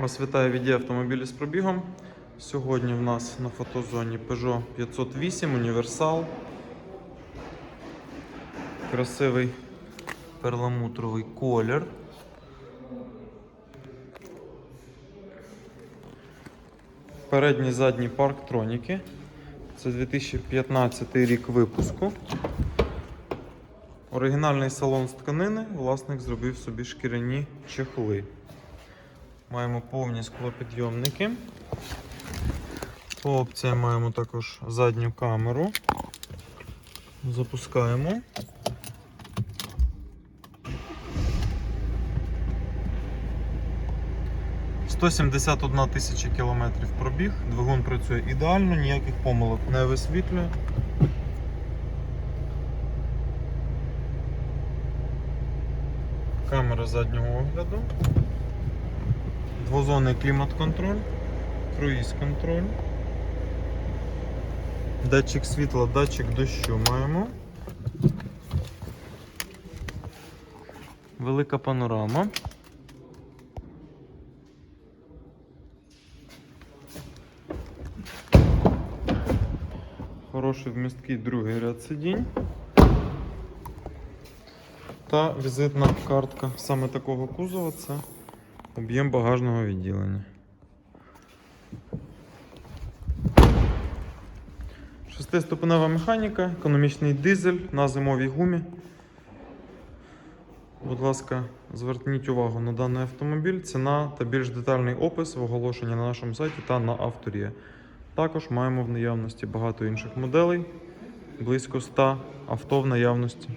Вас вітає відділ автомобілі з пробігом. Сьогодні в нас на фотозоні Peugeot 508 універсал. Красивий перламутровий колір. Передній задній парктроніки. Це 2015 рік випуску. Оригінальний салон з тканини. Власник зробив собі шкіряні чехли. Маємо повні склопідйомники. По опціям маємо також задню камеру. Запускаємо. «171 тисяча кілометрів пробіг. Двигун працює ідеально, ніяких помилок не висвітлює. Камера заднього огляду. Двозонний клімат-контроль, круїз-контроль, датчик світла, датчик дощу маємо. Велика панорама. Хороший вмісткий другий ряд сидінь. Та візитна картка саме такого кузова це об'єм багажного відділення. Шестиступенева механіка, економічний дизель на зимовій гумі. Будь ласка, зверніть увагу на даний автомобіль. Ціна та більш детальний опис в оголошенні на нашому сайті та на авторі. Також маємо в наявності багато інших моделей, близько 100 авто в наявності.